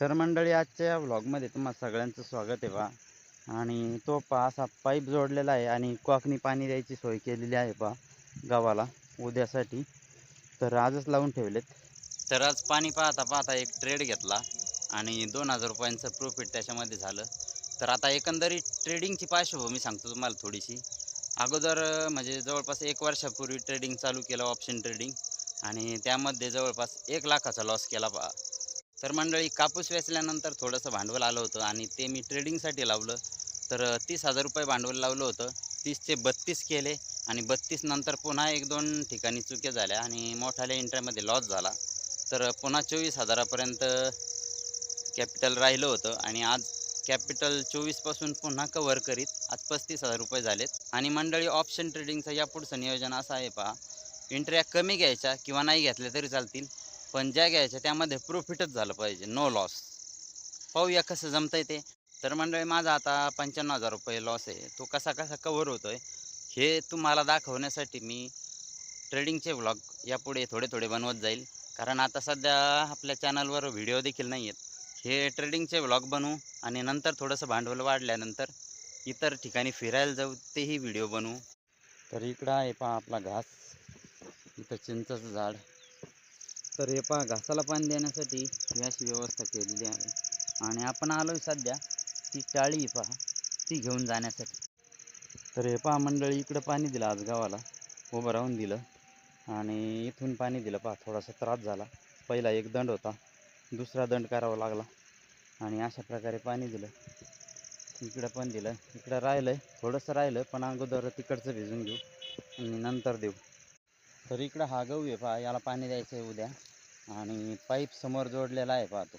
तर मंडळी आजच्या या व्लॉगमध्ये तुम्हा सगळ्यांचं स्वागत आहे बा. आणि तो पा असा पाईप जोडलेला आहे आणि कॉकनी पाणी द्यायची सोय केलेली आहे बा गावाला उद्यासाठी. तर आजच लावून ठेवलेत. तर आज पाणी पाहता पाहता एक ट्रेड घेतला आणि दोन हजार रुपयांचं प्रॉफिट त्याच्यामध्ये झालं. तर आता एकंदरीत ट्रेडिंगची पार्श्वभूमी सांगतो तुम्हाला थोडीशी. अगोदर म्हणजे जवळपास एक वर्षापूर्वी ट्रेडिंग चालू केलं ऑप्शन ट्रेडिंग आणि त्यामध्ये जवळपास एक लाखाचा लॉस केला पा तर मंडळी कापूस वेचल्यानंतर थोडंसं भांडवल आलं होतं आणि ते मी ट्रेडिंगसाठी लावलं. तर तीस हजार रुपये भांडवल लावलं होतं. तीसचे बत्तीस केले आणि बत्तीस नंतर पुन्हा एक दोन ठिकाणी चुक्या झाल्या आणि मोठ्याल्या इंट्रामध्ये लॉस झाला. तर पुन्हा चोवीस हजारापर्यंत कॅपिटल राहिलं होतं आणि आज कॅपिटल चोवीसपासून पुन्हा कव्हर करीत आज पस्तीस हजार रुपये झालेत. आणि मंडळी ऑप्शन ट्रेडिंगचं यापुढचं नियोजन असं आहे पहा. इंट्र्या कमी घ्यायच्या किंवा नाही घेतल्या तरी चालतील. पण ज्या घ्यायच्या त्यामध्ये प्रॉफिटच झालं पाहिजे. नो लॉस पाहूया कसं जमतंय ते. तर मंडळी माझा आता पंच्याण्णव हजार रुपये लॉस आहे. तो कसा कसा कव्हर होतोय हे तुम्हाला दाखवण्यासाठी मी ट्रेडिंगचे व्लॉग यापुढे थोडे थोडे बनवत जाईल. कारण आता सध्या आपल्या चॅनलवर व्हिडिओ देखील नाही आहेत. हे ट्रेडिंगचे व्लॉग बनवू आणि नंतर थोडंसं भांडवल वाढल्यानंतर इतर ठिकाणी फिरायला जाऊ तेही व्हिडिओ बनवू. तर इकडं आहे पहा आपला घास. इथं चिंचाचं झाड. तर हे पहा घासाला पाणी देण्यासाठी ही अशी व्यवस्था केलेली आहे. आणि आपण आलो सध्या ती टाळी पहा ती घेऊन जाण्यासाठी. तर हे पहा मंडळी इकडं पाणी दिलं आज गावाला उभं राहून दिलं. आणि इथून पाणी दिलं पहा थोडासा त्रास झाला. पहिला एक दंड होता दुसरा दंड करावा लागला. आणि अशा प्रकारे पाणी दिलं. इकडं पण दिलं. इकडं राहिलं थोडंसं राहिलं पण अगोदर तिकडचं भिजून घेऊ आणि नंतर देऊ. तर इकडं हा गहू आहे पहा याला पाणी द्यायचं आहे उद्या. आणि पाईप समोर जोडलेला आहे पाहतो.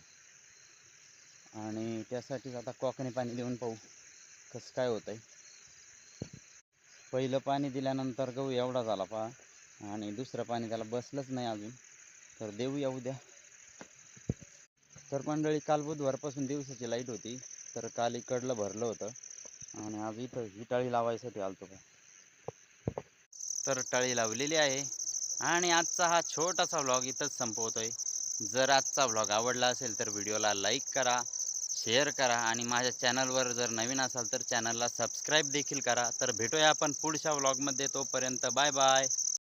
आणि त्यासाठीच आता कॉकने पाणी देऊन पाहू कसं काय होतं आहे पहिलं पाणी दिल्यानंतर गहू एवढा झाला पहा. आणि दुसरं पाणी त्याला बसलंच नाही अजून. तर देऊया उद्या. तर मंडळी काल बुधवारपासून दिवसाची लाइट होती. तर काल इकडलं भरलं होतं. आणि आज इथं ही टाळी लावायसाठी आलतो का तर टाळी लावलेली आहे. आणि आजचा हा छोटासा व्लॉग इथंच संपवतोय. जर आजचा व्लॉग आवडला असेल तर व्हिडिओला लाईक करा शेअर करा आणि माझ्या चॅनलवर जर नवीन असाल तर चॅनलला सबस्क्राईब देखील करा. तर भेटूया आपण पुढच्या व्लॉगमध्ये तोपर्यंत बाय बाय